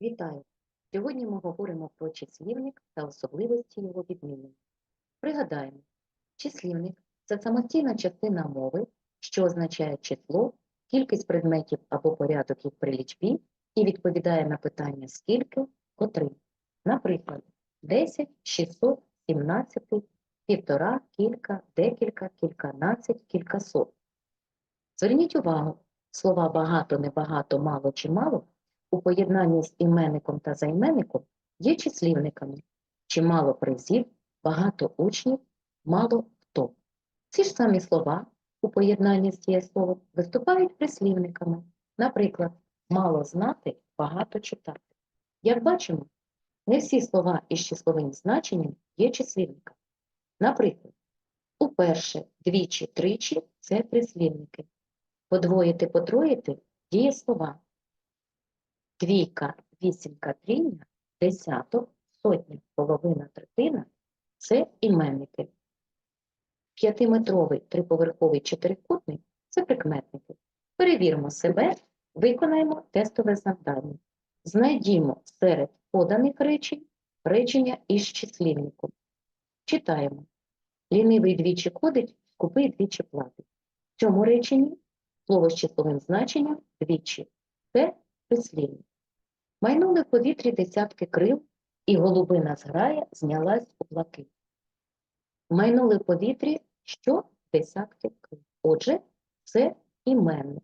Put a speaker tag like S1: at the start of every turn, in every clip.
S1: Вітаю! Сьогодні ми говоримо про числівник та особливості його відмінення. Пригадаємо, числівник це самостійна частина мови, що означає число, кількість предметів або порядок їх при лічбі і відповідає на питання скільки, котрий. Наприклад, 10, 600, 17, півтора, кілька, декілька, кільканадцять, кількасот. Зверніть увагу, слова багато, небагато, мало чи мало у поєднанні з іменником та займенником є числівниками. Чимало призів, багато учнів, мало хто. Ці ж самі слова у поєднанні з дієсловом виступають прислівниками. Наприклад, мало знати, багато читати. Як бачимо, не всі слова із числовим значенням є числівниками. Наприклад, уперше, двічі, тричі це прислівники. Подвоїти, потроїти дієслова. Двійка, вісімка, трійня, десяток, сотня, половина, третина – це іменники. П'ятиметровий триповерховий чотирикутник – це прикметники. Перевіримо себе, виконаємо тестове завдання. Знайдімо серед поданих речень речення із числівником. Читаємо. Лінивий двічі ходить, скупий двічі платить. В цьому реченні слово з числовим значенням двічі. Це прислівник. Майнули в повітрі десятки крил, і голубина зграя знялась у блакит. Майнули в повітрі що десятки крил. Отже, це іменник.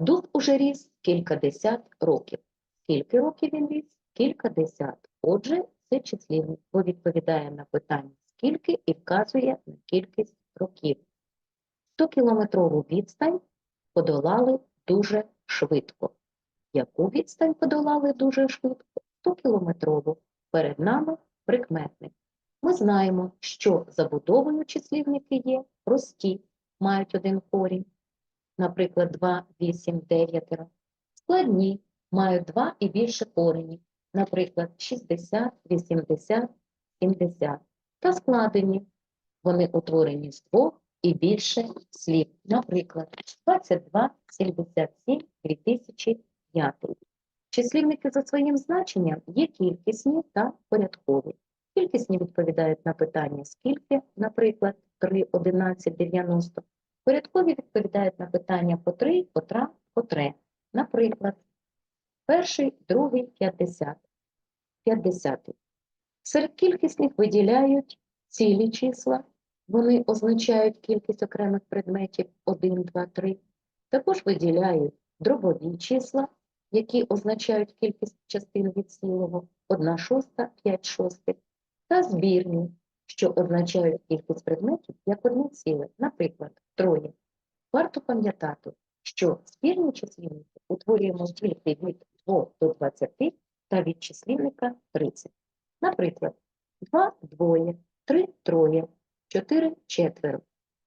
S1: Дуб уже ріс кількадесят років. Скільки років він ріс? Кількадесят. Отже, це числівник, бо відповідає на питання скільки і вказує на кількість років. 100-кілометрову відстань подолали дуже швидко. Яку відстань подолали дуже швидко? 100-кілометрову. Перед нами прикметник. Ми знаємо, що забудовою числівники є прості, мають один корінь, наприклад, 2, 8, 9. Складні мають два і більше коренів, наприклад, 60, 80, 70. Та складені. Вони утворені з двох і більше слів, наприклад, 22, 77, 2005. Числівники за своїм значенням є кількісні та порядкові. Кількісні відповідають на питання скільки, наприклад, 3, 11, 90. Порядкові відповідають на питання по 3, котра, котре. Наприклад, перший, другий, 50. 50. Серед кількісних виділяють цілі числа. Вони означають кількість окремих предметів 1, 2, 3. Також виділяють дробові числа, які означають кількість частин від цілого 1 шоста, 5 шостих, та збірні, що означають кількість предметів як одне ціле, наприклад, троє. Варто пам'ятати, що збірні числівники утворюємо тільки від 2 до 20 та від числівника 30. Наприклад, 2 – двоє, 3 – троє, 4 – четверо.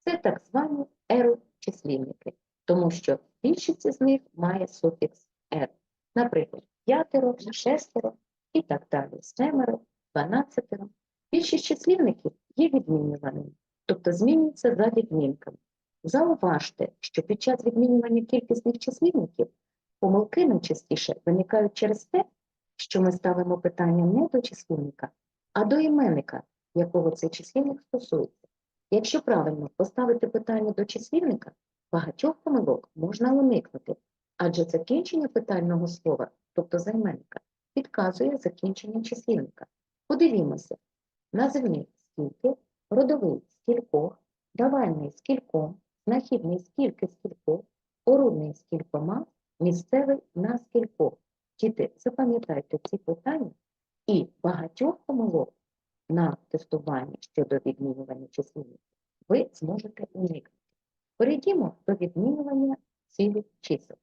S1: Це так звані ерочислівники, тому що більшість з них має суфікс «ер». Наприклад, п'ятеро, шестеро і так далі, семеро, дванадцятеро. Більшість числівників є відмінюваними, тобто змінюються за відмінками. Зауважте, що під час відмінювання кількісних числівників помилки найчастіше виникають через те, що ми ставимо питання не до числівника, а до іменника, якого цей числівник стосується. Якщо правильно поставити питання до числівника, багатьох помилок можна уникнути, адже закінчення питального слова, тобто займенника, підказує закінчення числівника. Подивімося, називний скільки, родовий скількох, давальний скільком, знахідний скільки скількох, орудний скількома, місцевий на скількох. Діти, запам'ятайте ці питання і багатьох помилок на тестуванні щодо відмінювання числівників ви зможете уникнути. Перейдімо до відмінювання цілих чисел.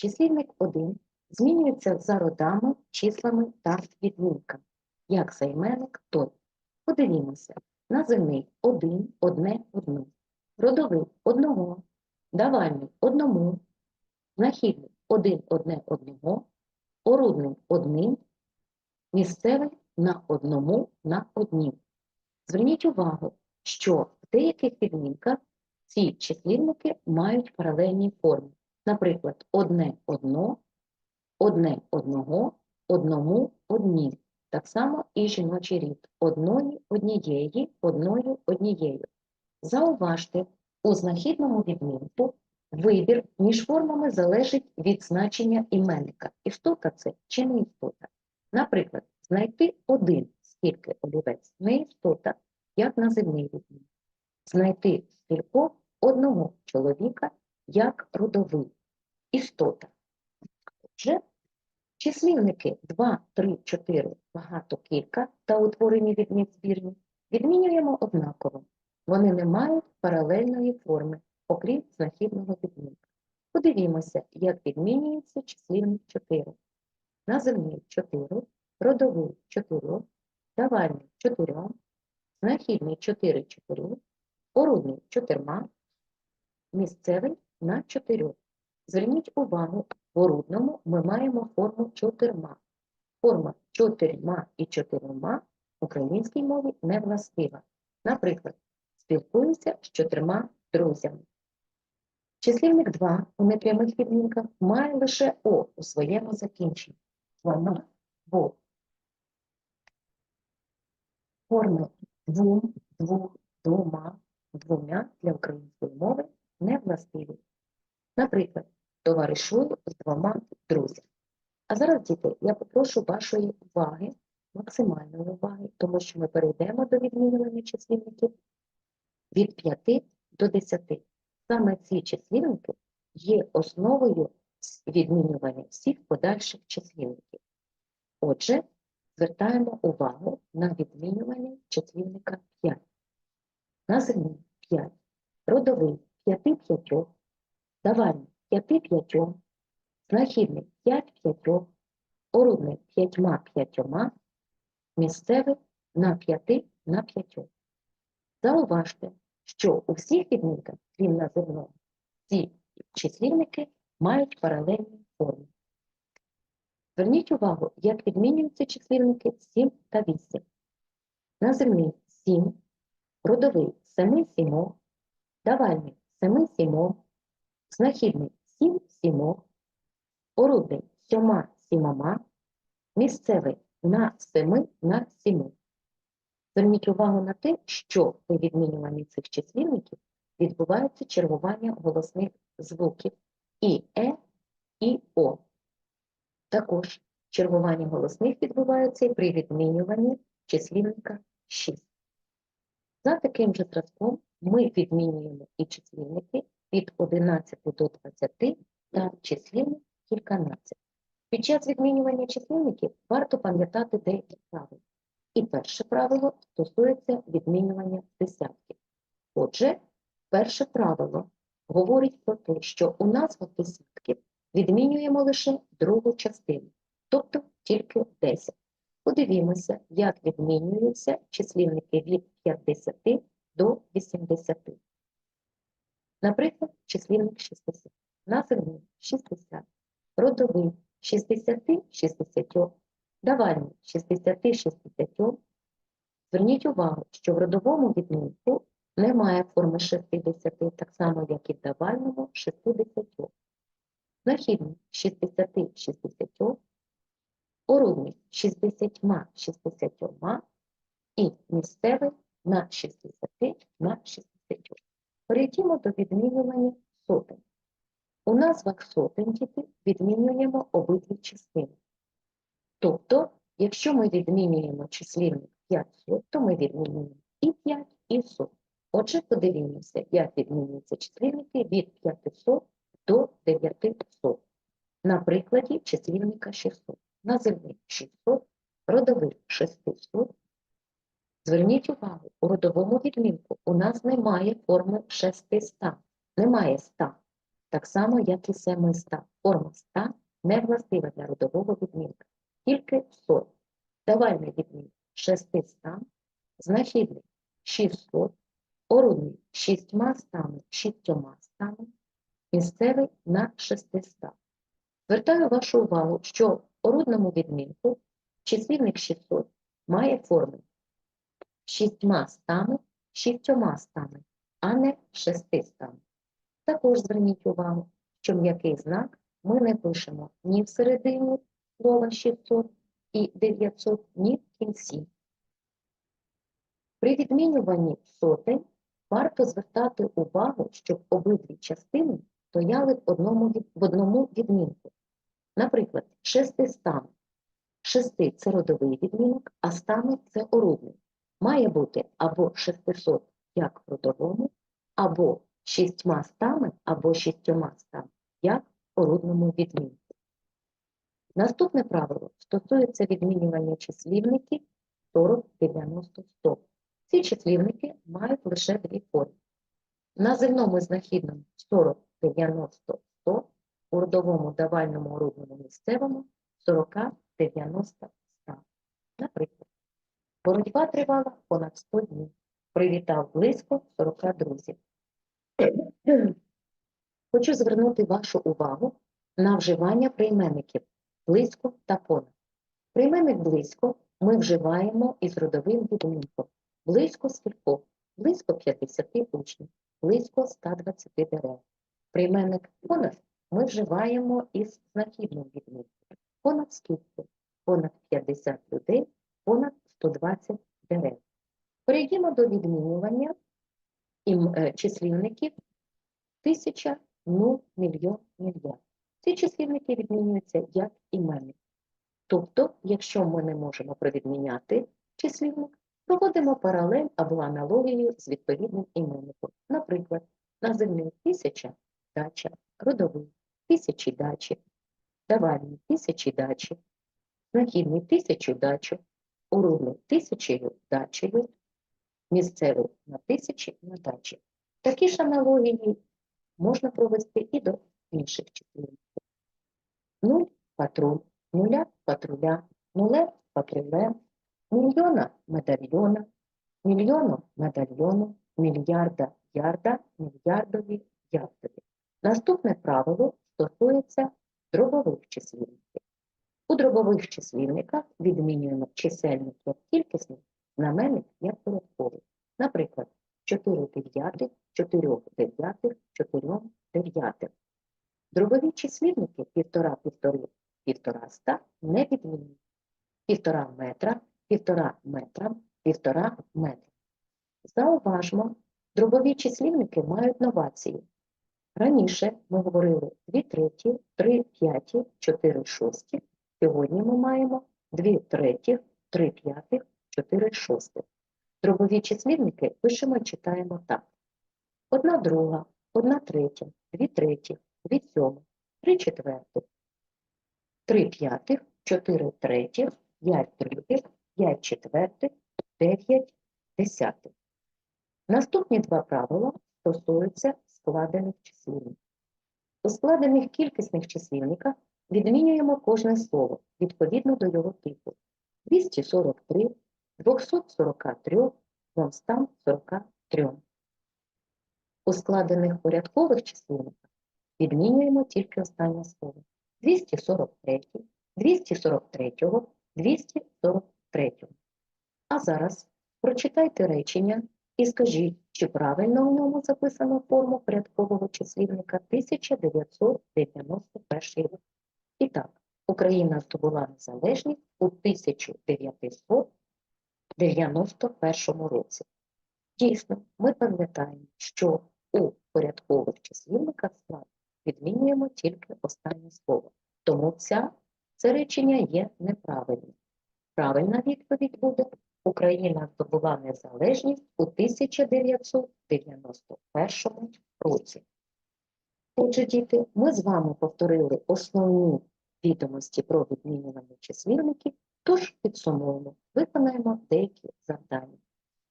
S1: Числівник 1 змінюється за родами, числами та відмінками. Як займенник той. Подивімося. Називний один, одне, одну. Родовий одного. Давальний одному. Знахідний один, одне, одного. Орудний одним. Місцевий на одному, на однім. Зверніть увагу, що в деяких відмінках ці числівники мають паралельні форми. Наприклад, одне одно, одне одного, одному одні. Так само і жіночий рід одної однієї, одною однією. Зауважте, у знахідному відмінку вибір між формами залежить від значення іменника. Істота це чи не істота. Наприклад, знайти один скільки олівець не істота, як називний відмінок. Знайти скількох одного чоловіка як родовий істота. Отже, числівники 2, 3, 4, багато, кілька та утворені від збірні відмінюємо однаково. Вони не мають паралельної форми, окрім знахідного відмінка. Подивімося, як відмінюється числівник 4. Називний 4, родовий 4, давальний 4, знахідний 4 4, орудний 4, місцевий на 4. Зверніть увагу, в орудному ми маємо форму чотирма. Форма чотирма і чотирма в українській мові не властива. Наприклад, спілкуюся з чотирма друзями. Числівник 2 у непрямих відмінках має лише О у своєму закінченні. Двома, бо. Форми двом, двох, двома, двома для української мови не властиві. Наприклад, товаришую з двома друзями. А зараз, діти, я попрошу вашої уваги, максимальної уваги, тому що ми перейдемо до відмінювання числівників від 5 до 10. Саме ці числівники є основою відмінювання всіх подальших числівників. Отже, звертаємо увагу на відмінювання числівника 5. Називний 5, родовий 5 п'ятьох, давальний 5 п'ятьом, знахідний 5 п'ятьох, орудний 5 п'ятьома, місцевий на 5 на п'ятьох. Зауважте, що у всіх відмінках, крім називного, ці числівники мають паралельні форми. Зверніть увагу, як відмінюються числівники 7 та 8. Називний 7, родовий 7 сімох, давальний 7 сімох, знахідний 7 сімох, орудний 7 сімома, місцевий на 7 на 7. Зверніть увагу на те, що при відмінюванні цих числівників відбувається чергування голосних звуків і Е, і О. Також чергування голосних відбувається і при відмінюванні числівника 6. За таким же зразком ми відмінюємо і числівники від 11 до 20 та числівник кільканадцять. Під час відмінювання числівників варто пам'ятати деякі правила. І перше правило стосується відмінювання десятків. Отже, перше правило говорить про те, що у назвах десятків відмінюємо лише другу частину, тобто тільки 10. Подивімося, як відмінюються числівники від 50 до 80. Наприклад, числівник 60, називний 60, родовий 60 60, давальний 60 60. Зверніть увагу, що в родовому відмінку немає форми 60, так само, як і в давальному 60. Знахідний 60 60, орудний 60 60 і місцевий на 60 на 60. Перейдімо до відмінювання сотень. У назвах сотень діти відмінюємо обидві частини. Тобто, якщо ми відмінюємо числівник 500, то ми відмінюємо і 5, і 100. Отже, подивімося, як відмінюються числівники від 500 до 900. На прикладі числівника 600. Називний 600, родовий 600. Зверніть увагу, у родовому відмінку у нас немає форми 600, немає 100. Так само, як і 700. Форма 100 не властива для родового відмінка, тільки 100. Давальний відмінок 600, знахідний 600, орудний 6 стами, 6 стами, місцевий на 600. Звертаю вашу увагу, що в орудному відмінку числівник 600 має форму 6 стами, 6 стами, а не 6 стами. Також зверніть увагу, що м'який знак ми не пишемо ні всередині слова 600 і 900, ні в кінці. При відмінюванні сотень варто звертати увагу, щоб обидві частини стояли в одному, в одному відмінку. Наприклад, шестистам. Шести – це родовий відмінок, а стами – це орудний. Має бути або 600, як в родовому, або шістьма стами, або шістьома стами, як в орудному відмінку. Наступне правило стосується відмінювання числівників 40, 90, 100. Ці числівники мають лише дві форми. В називному знахідному 40, 90, 100, у родовому давальному орудному місцевому 40, 90, 100. Наприклад, тривала понад 100 днів. Привітав близько 40 друзів. Хочу звернути вашу увагу на вживання прийменників близько та понад. Прийменник близько ми вживаємо із родовим відмінком. Близько скількох? Близько 50 учнів, близько 120 дерев. Прийменник понад ми вживаємо із знахідним відмінком. Понад скільки? Понад 50 людей, понад 120 дерев. Перейдімо до відмінювання е, числівників тисяча, нуль, мільйон, мільярд. Ці числівники відмінюються як іменник. Тобто, якщо ми не можемо провідміняти числівник, проводимо паралель або аналогію з відповідним іменником. Наприклад, називний тисяча дача, родовий тисячі дачі, давальний тисячі дачі, знахідний тисячу дачу, урудний тисячею дачею, місцевий на тисячі на дачі. Такі ж аналогії можна провести і до інших числівників. Нуль патруль, нуля патруля, нуле патруле, мільйона медальйона, мільйону медальйону, мільярда ярда, мільярдові ярдові. Наступне правило стосується дробових числівників. У дробових числівниках відмінюємо чисельник як кількісний, знаменник як порядковий. Наприклад, 4 дев'ятих, 4 дев'ятих, 4 дев'ятих. Дробові числівники півтора, півтори, не відмінюють. Півтора метра, півтора метра, півтора метра. Зауважмо, дробові числівники мають новації. Раніше ми говорили 2 треті, 3 п'яті, 4 шості. Сьогодні ми маємо 2 третіх, 3 п'ятих, 4 шостих. Дробові числівники пишемо і читаємо так. Одна друга, одна третя, дві треті, дві сьомих, три четвертих, три п'ятих, чотири третіх, п'ять других, п'ять четвертих, дев'ять десятих. Наступні два правила стосуються складених числівників. У складених кількісних числівниках відмінюємо кожне слово відповідно до його типу. 243, 243, 243. У складених порядкових числівниках відмінюємо тільки останнє слово. 243, 243, 243. А зараз прочитайте речення і скажіть, чи правильно в ньому записано форму порядкового числівника 1991 рік. І так, Україна здобула незалежність у 1991 році. Дійсно, ми пам'ятаємо, що у порядкових числівниках склад відмінюємо тільки останнє слово. Тому ця, це речення є неправильним. Правильна відповідь буде Україна здобула незалежність у 1991 році. Отже, діти, ми з вами повторили основні відомості про відмінювання числівників, тож підсумуємо, виконаємо деякі завдання.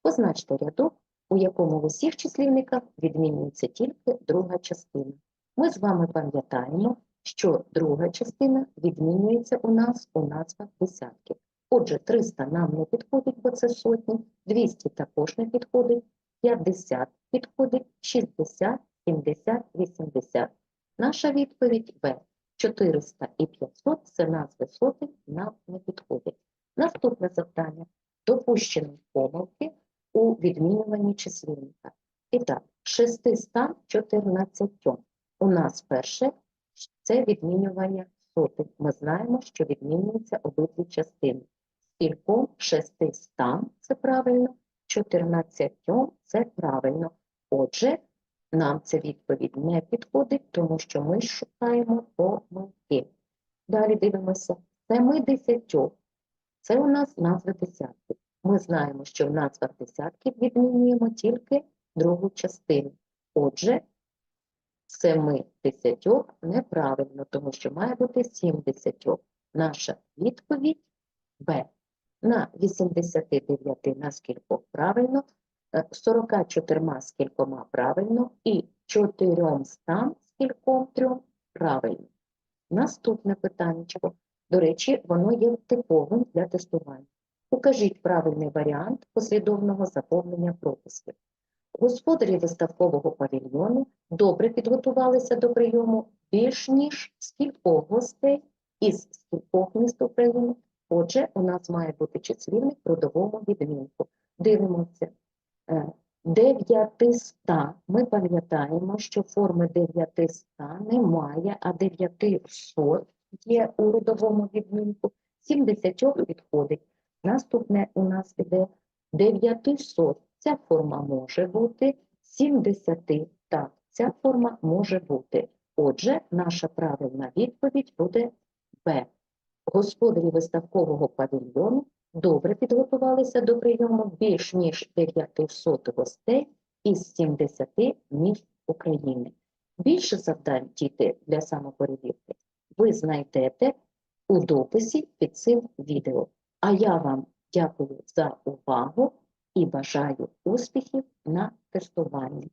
S1: Позначте рядок, у якому в усіх числівниках відмінюється тільки друга частина. Ми з вами пам'ятаємо, що друга частина відмінюється у нас у назвах десятків. Отже, 300 нам не підходить, бо це сотні, 200 також не підходить, 50 підходить, 60, 70, 80. Наша відповідь В. 400 і 500 – це назви сотень, нам не підходять. Наступне завдання. Допущені помилки у відмінюванні числівника. І так, 614. У нас перше це відмінювання сотень. Ми знаємо, що відмінюються обидві частини. Скільком шестистам це правильно, 14 це правильно. Отже, нам ця відповідь не підходить, тому що ми шукаємо помилки. Далі дивимося. Семи десятьох. Це у нас назви десятків. Ми знаємо, що в назвах десятків відмінюємо тільки другу частину. Отже, семи десятьох неправильно, тому що має бути сім десятьох. Наша відповідь Б. На 89 на скількох правильно, е, 44 скількома правильно і 400 скільком трьом правильно. Наступне питаннячко. До речі, воно є типовим для тестування. Укажіть правильний варіант послідовного заповнення пропусків. Господарі виставкового павільйону добре підготувалися до прийому більш ніж скількох гостей із скількох міст України. Отже, у нас має бути числівник родовому відмінку. Дивимося. Е, 900. Ми пам'ятаємо, що форми 900 немає, а 900 є у родовому відмінку. 70 підходить. Наступне у нас іде 900. Ця форма може бути 70. Так, ця форма може бути. Отже, наша правильна відповідь буде Б. Господарі виставкового павільйону добре підготувалися до прийому більш ніж 900 гостей із 70 міст України. Більше завдань, діти, для самоперевірки ви знайдете у дописі під цим відео. А я вам дякую за увагу і бажаю успіхів на тестуванні.